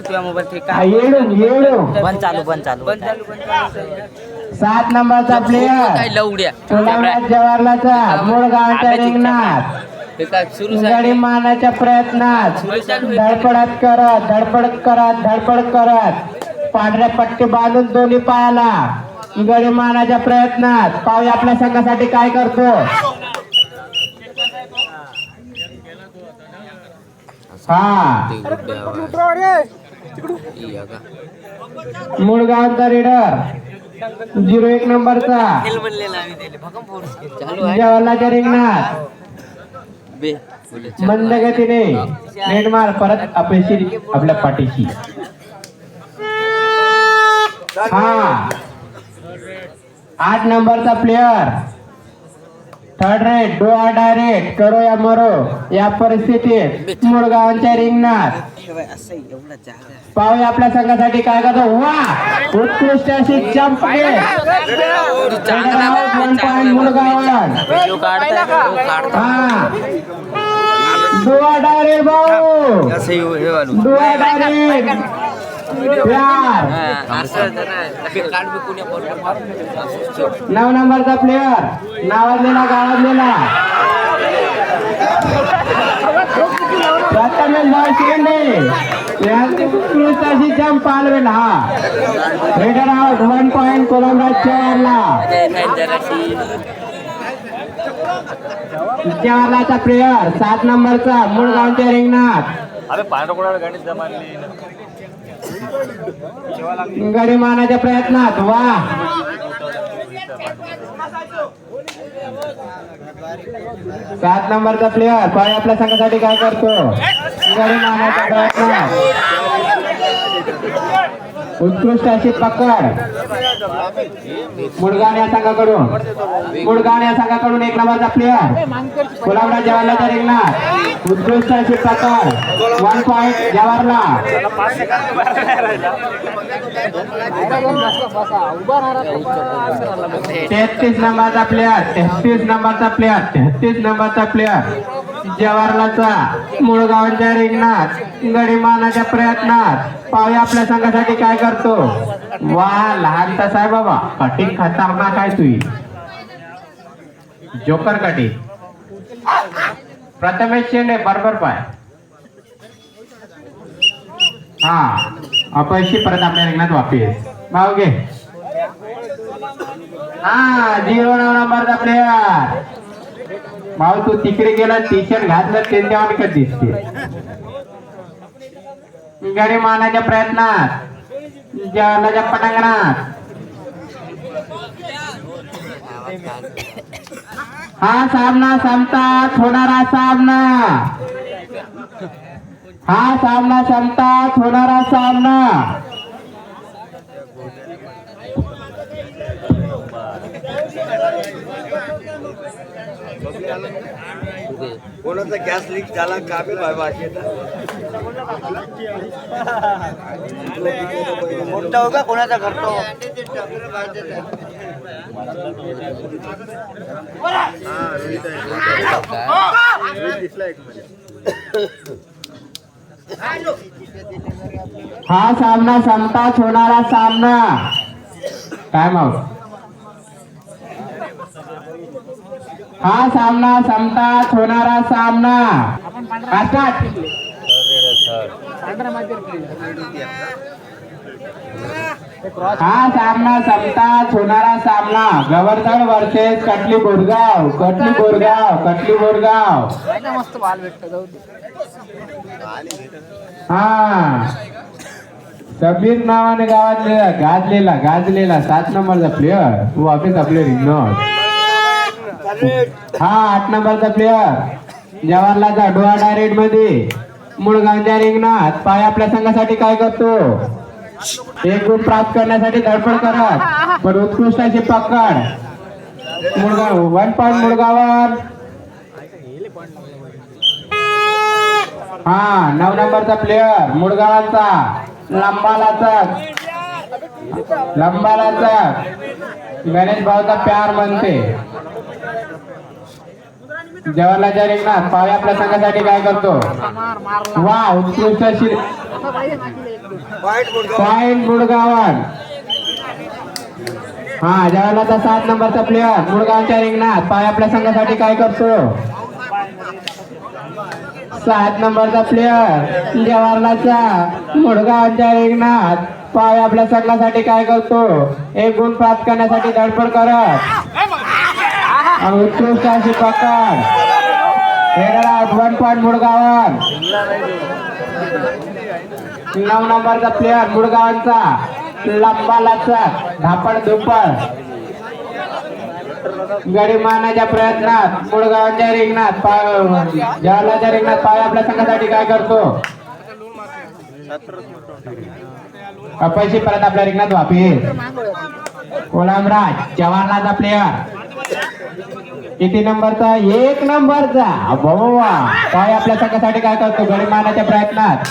तुझ्या मोबाईल ठीक येडून येडून. बंद चालू बंद चालू बंद चालू बंद चालू. सात नंबरचा काय प्लेयर लवड्या जवाहरलाचा मुळगावच्या रिंगणात. हे काय सुरू गडी मारण्याच्या प्रयत्नात. धडपडत करत धडपड करत धडपड करत. पांढऱ्या पट्टी बांधून दोन्ही पायाला. गडी मारण्याच्या प्रयत्नात. पाहूया आपल्या संघासाठी काय करतो. हा. मुळगावचा रेडर झिरो एक नंबरचा. चालू आहे जवाहरलाच्या रिंगणात. मंद गतीने. नेटमार परत अपयशी आपल्या पाठीशी. हा. आठ नंबरचा player third raid do or direct करो या मरो. या परिस्थितीत मुळगावांच्या रिंगणात. पाहूया आपल्या संघासाठी काय करतो. वा! उत्कृष्ट अशी जम्प वन पॉइंट मुळगावान व्हिडिओ काढता काढता हा. दुआ डायरेक्ट भाऊ डायरेक्ट नऊ नंबरचा प्लेयर नावाजलेला गावाजलेला. शिंदे यांची पालवेल हा. रेडर आउट वन पॉइंट कोलंबराज चेअरला. जराशी प्लेयर सात नंबरचा मुळगावच्या रिंगणात. अरे पांढरकुडाला कोणाला जमानली गडी मारण्याच्या प्रयत्नात वा. सात नंबरचा प्लेअर पाय आपल्या संघासाठी काय करतो? गडी मारण्याच्या प्रयत्नात. उत्कृष्ट अशी पकड. मुडगाण या संघाकडून. मुडगाण या संघाकडून एक नंबरचा प्लेयर कोल्हापुरात जवाहरला रिंगणात. उत्कृष्ट अशी पकड. वन पॉइंट जवाहरला तेहतीस नंबरचा प्लेअर तेहतीस नंबरचा प्लेअर तेहतीस नंबरचा प्लेयर जवाहरलाचा मुळगावांच्या रिंगणात गडीमानाच्या प्रयत्नात. पाहूया आपल्या संघासाठी काय करतो. वा लहान तसा आहे बाबा कटिंग खतरनाक आहे तुई जोकर कटिंग प्रथमेश शेंडे बरोबर पाय. हा अपयशी परत आपल्या रिंगणात वापिस. भाऊ घे. हा झिरो नऊ नंबरचा प्लेयर भाऊ तू तिकडे गेला टी शर्ट घातलं त्यांच्यावर तेव्हा का दिसते? गाडी प्रयत्नात जवालाच्या पटांगणात. हा सामना संपतात होणारा सामना. हा सामना संपतात होणारा सामना. कोणाचा गॅस लीक झाला का बे मोठा होगा कोणाचा करतो? हा सामना संपताच होणारा सामना. काय मग हा सामना संपताच होणारा सामना. हा सामना संपताच होणारा सामना. गवर्धन वर्सेस कटली बोरगाव कटली बोरगाव कटली बोरगाव मस्त बाल भेटत हा. समीर नावाने गावात गाजलेला गाजलेला सात नंबरचा प्लेअर तू ऑफिस आपले रिंगण हा आठ नंबरचा प्लेयर जवाहरलालचा डोळा डायरेक्टमध्ये. मुळगावच्या रिंगणात. पाय आपल्या संघासाठी काय करतो? एक गुण प्राप्त करण्यासाठी धडपड करत. पण उत्कृष्ट अशी पकड. मुळगाव वन पॉईंट मुळगावर. हा नऊ नंबरचा प्लेयर मुळगावांचा. लंबालाचा. लंबालाचा. गणेश भाऊचा प्यार म्हणते जवाहरलालच्या रिंगणात पावे आपल्या संघासाठी काय करतो? वा उत्कृष्ट पॉइंट मुडगावन. हा जवाहरलालचा सात नंबरचा प्लेअर मुडगावच्या रिंगणात. पाय आपल्या संघासाठी काय करतो? सात नंबरचा प्लेअर जवाहरलालचा मुडगावच्या रिंगणात. पाय आपल्या संघासाठी काय करतो? एक गुण प्राप्त करण्यासाठी धडपड करत. आणि उत्कृष्ट अशी पकड. वन पॉईंट मुडगावर नऊ नंबरचा प्लेअर मुडगावांचा. लंबा लचक धापड धुपड गडी मारण्याच्या प्रयत्नात मुडगावांच्या रिंगणात पाय जवाहरलालच्या रिंगणात पाय आपल्या संघासाठी काय करतो? अपयशी परत आपल्या रिंगणात वापी कोलामराज जवाहरलालचा प्लेअर किती नंबरचा? एक नंबरचा. बाबा. पाय आपल्या संघासाठी काय करतो? गडी मारण्याच्या प्रयत्नात.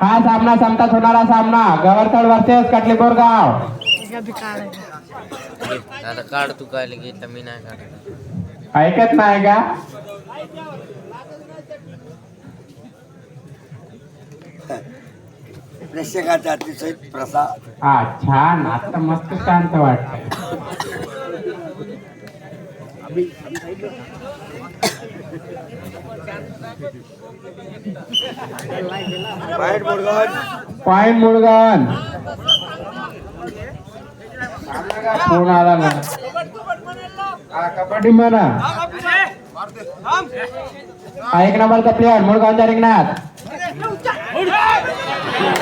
हा सामना संपताच होणारा सामना. गवरतळ वर्सेस कटलीपूर गाव काढ तू काय घेतलं मी नाही काढत ऐकत नाही का? प्रेक्षकाचा अतिशय प्रसाद हा छान. आता मस्त शांत वाटत पॉईंट मुलगा पॉइंट मुळगन फोन आला ना. हा, कबड्डी म्हणा. हा एक नंबरचा प्लेअर मुळगावच्या रिंगणात.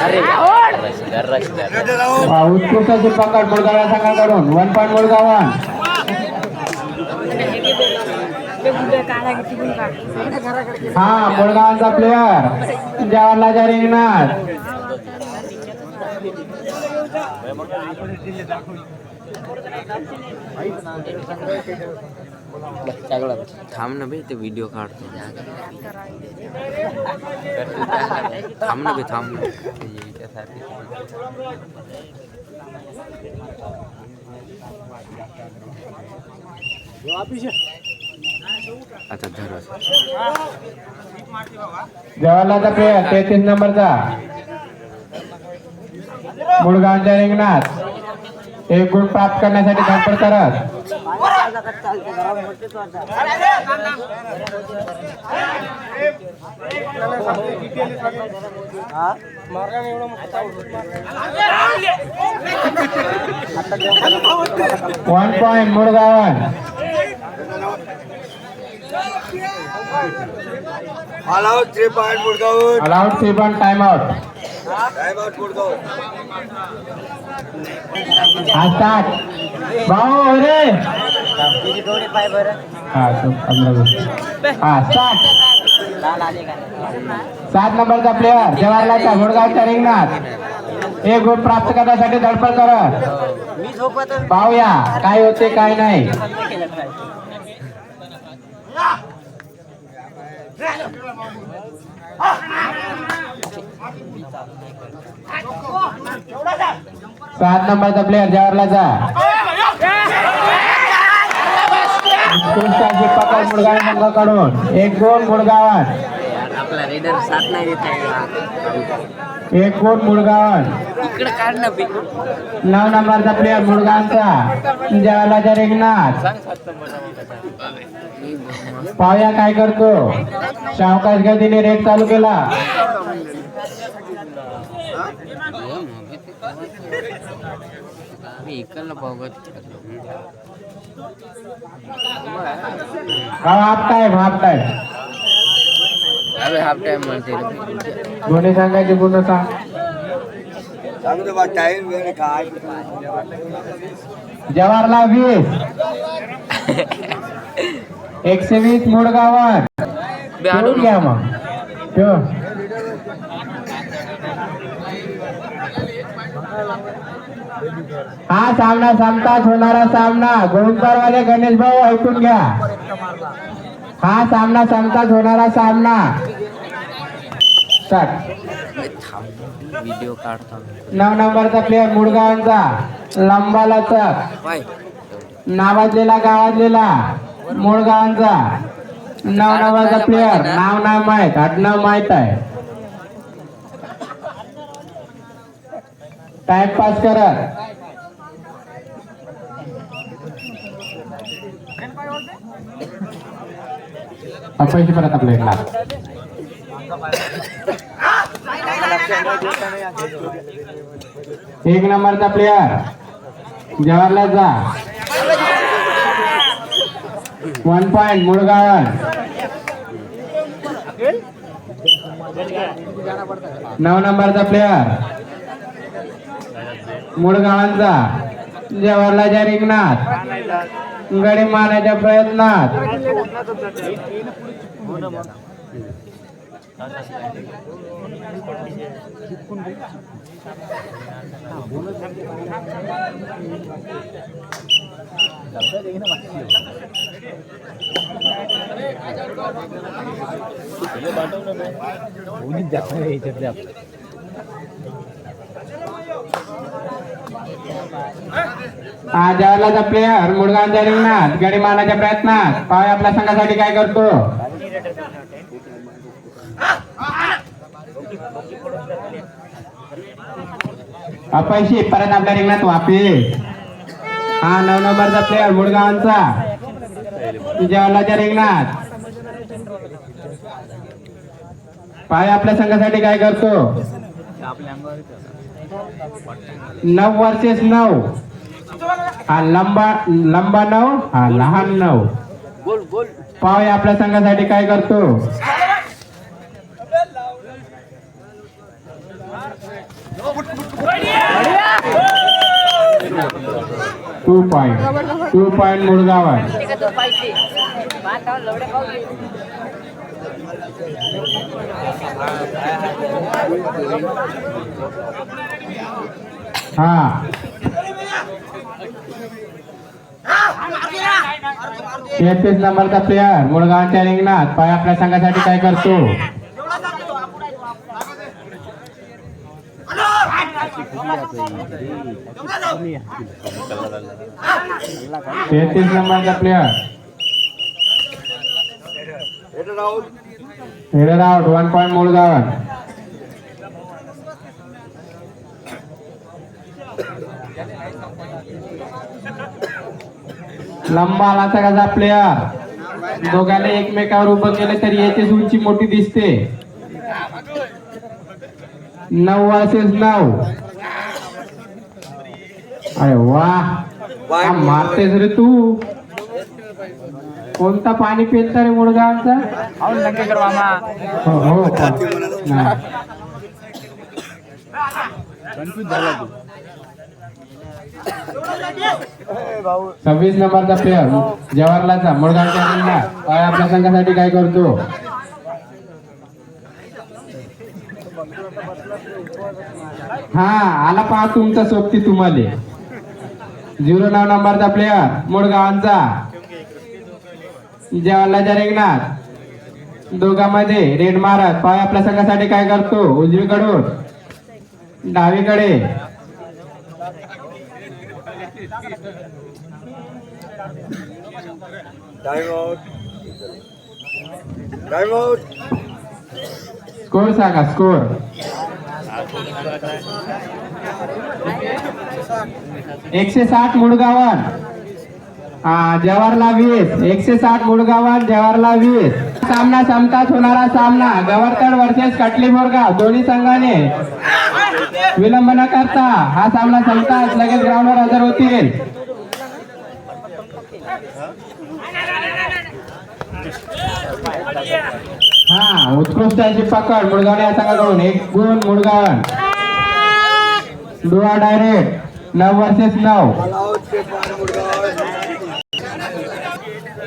अरे रशीदार रशीदार हा, उत्कृष्ट अशी पकड मुळगाव संघाकडून वन पॉईंट मुळगावन हा प्लेअर थांब ना बे ते व्हिडिओ काढतो. थांब ना बे थांब ना. ते याच्यासाठी. आता धर जवाहरलालचा प्लेअर तेहतीस नंबरचा मुळगावच्या रिंगणात. एक गुण प्राप्त करण्यासाठी धडपड करत वन पॉइंट मुळगावन all out three point मुलगावर allowed three point time out time out मुलगावर हा स्टार्ट भाऊ रे हा. हा सात. नंबरचा प्लेअर जवाहरलालचा मुळगावच्या रिंगणात. एक गुण प्राप्त करण्यासाठी धडपड करत पाहूया काय होते काय नाही. सात नंबरचा प्लेअर जवाहरलालचा. अशी पकड मुळगाव संघाकडून एक गोल मुळगावात आपला रेडर साथ नाही देत एक गोल मुळगावात इकडे काढ ना नऊ नंबरचा प्लेअर मुळगावचा जवाहरलालच्या रिंगणात. पाहूया काय करतो. सावकाश गतीने रेट चालू केला. मी इकडला बघत हा हाफ टाइम हाफ टाइम अरे हाफ टाइम म्हणते. दोन्ही सांगायचे पूर्ण सांग. टाइम काय जवाहरलाल वीस एकशे वीस ठेवून घ्या मग. हा सामना संपताच होणारा सामना. गोविंदवाले गणेश भाऊ ऐकून घ्या. हा सामना संपताच होणारा सामना. व्हिडिओ काढतो नऊ नंबरचा प्लेअर मुडगावांचा. लंबाला चक नावाजलेला गावाजलेला. मुळगावांचा नऊ नंबरचा प्लेअर नाव नाही माहीत. आडनाव माहीत आहे. टाइमपास करत. अपयशी परत आपल्या इथला एक नंबरचा प्लेअर जवाहरलाल जा. वन पॉइंट मुळगावन नऊ नंबरचा प्लेअर मुळगावांचा जवाहरलालच्या रिंगणात. गडी मारण्याच्या प्रयत्नात. हा जवाहरलालचा प्लेयर मुळगावच्या रिंगणात गडी मारण्याच्या प्रयत्नात. पाय आपल्या संघासाठी काय करतो? अपयशी परत आपल्या रिंगणात वापिस. हा नऊ नंबरचा प्लेअर मुळगावांचा जवाहरलालच्या रिंगणात. पाय आपल्या संघासाठी काय करतो? नऊ वर्सेस नऊ. हा लंबा लंबा नऊ हा लहान नऊ. पाव आपल्या संघासाठी काय करतो. Two point two point Mulgaon हा. तेहतीस नंबरचा प्लेयर? मुळगावच्या रिंगणात. पाय आपल्या संघासाठी काय करतो? तेहतीस नंबरचा player. Header out header out one point Mulgaon लंबा आलाचा कसा प्लेअर दोघांना एकमेकावर उभं केलं तरी याचीच उंची मोठी दिसते. नऊ वर्सेस नऊ. अरे वा मारतेस रे तू. कोणता पाणी पिलता रे मुळगावचा हो हो. नाही. सव्वीस नंबरचा प्लेअर जवाहरलालचा. मुळगावच्या काय आपल्या संघासाठी काय करतो? हा आला पहा तुमचा सोबती तुम्हाला. झिरो नऊ नंबरचा प्लेअर मुळगावांचा जवाहरलालच्या रिंगणात. दोघांमध्ये रेड मारत. पाय आपल्या संघासाठी काय करतो? उजवीकडून. डावीकडे. स्कोर सांगा स्कोर एकशे साठ मुळगावन हा जवाहरला वीस एकशे साठ गुडगावात जवाहरला वीस सामना समताच होणारा सामना. गवरतड वर्सेस कटली मोरगाव दोन्ही संघाने विलंब न करता हा सामना संपताच लगेच ग्राउंडवर हजर होतील. हा उत्कृष्ट अशी पकड. मुडगाव या संघाकडून एक गुण मुळगावन. डुआ डायरेक्ट. नऊ वर्सेस नऊ आउट पे पार मुड़गाव प्रेमाची रेंज नाही वीस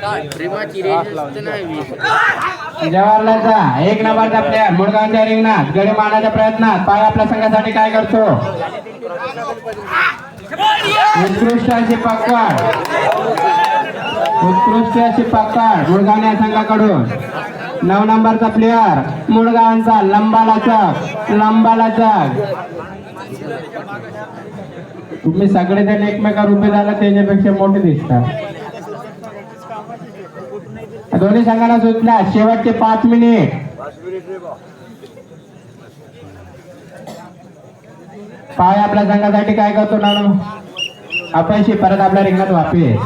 जवाहरलालचा एक नंबरचा प्लेअर मुडगावच्या रिंगणात गडी मारण्याच्या प्रयत्नात पाय आपल्या संघासाठी काय करतो? उत्कृष्ट अशी पकड. उत्कृष्ट अशी पकड मुळगाव या संघाकडून. नऊ नंबरचा प्लेयर मुळगावांचा लंबाला चक लंबाला चक तुम्ही सगळेजण एकमेकावर उभे झाला त्याच्यापेक्षा मोठे दिसतात दोन्ही संघाला सुचला शेवटचे पाच मिनिट. पाय आपल्या संघासाठी काय करतो नाणू अपयशी परत आपल्या रिंगणात वापिस.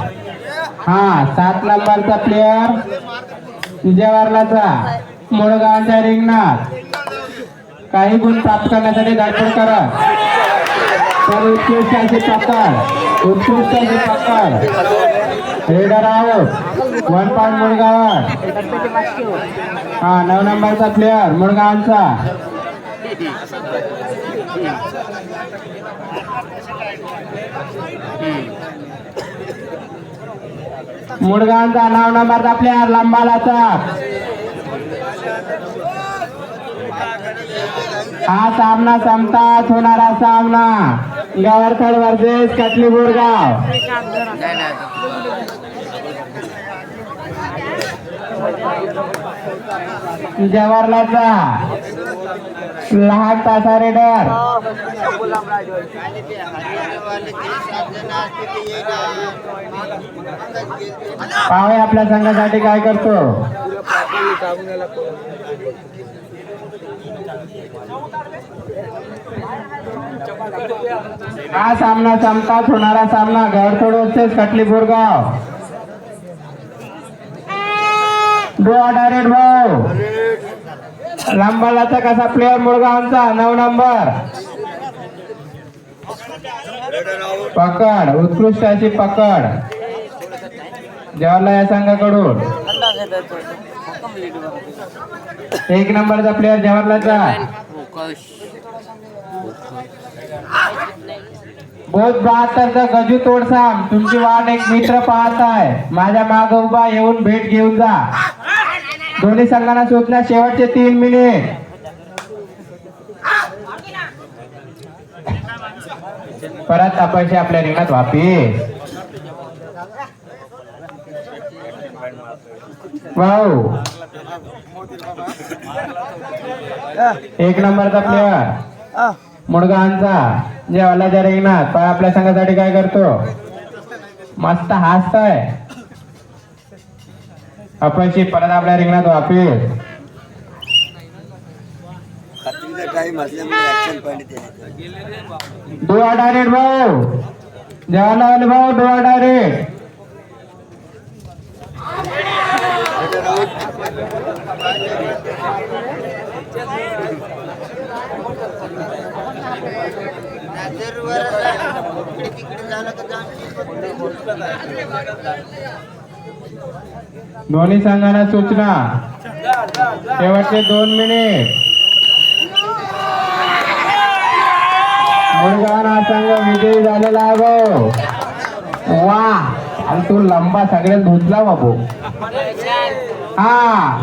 हा सात नंबरचा प्लेयर विजयवारलाचा. मुळगावच्या रिंगणात. काही गुण प्राप्त करण्यासाठी धडपड करा. तर रेडर आहोत वन पॉईंट मुळगावात हा नऊ नंबरचा प्लेयर मुळगावांचा मुळगावांचा नाव नंबरचा प्लेयर लंबालाचा हा सामना संपताच होणारा सामना. गवरखड वर्सेस काटली बोरगाव. जवाहरलालचा लहान तासा रेडर. पावे आपल्या संघासाठी काय करतो. हा सामना संपताच होणारा सामना. गवरखड वर्सेस कटली बोरगाव. डो डायरेक्ट भाऊ. लांबालाचा कसा प्लेअर मुळगावचा नऊ नंबर. पकड उत्कृष्ट अशी पकड. जवाहरला या संघाकडून. एक नंबरचा प्लेअर जवाहरलाचा बहुत बहात्तरचा गजू तोडसाम तुमची वाट एक मित्र पाहत आहे माझ्या माग उभा येऊन भेट घेऊन जा. दोन्ही संघांना सूचना शेवटचे तीन मिनिट परत अपयशी आपल्या रिंगणात वापिस. भाऊ एक नंबरचा प्लेअर मुडगांचा. जेवायला रिंगणात पण आपल्या संघासाठी काय करतो? मस्त हसतोय. अपयशी परत आपल्या रिंगणात वापिस. डोळा डायरेक्ट भाऊ. जेवायला भाऊ डोळा डायरेक्ट दोन्ही संघांना सूचना. शेवटचे दोन मिनिट मुळगाव संघ विजयी झालेला आहे भाऊ. वा आणि तू लंबा सगळ्यात धुतला बाबू. हा.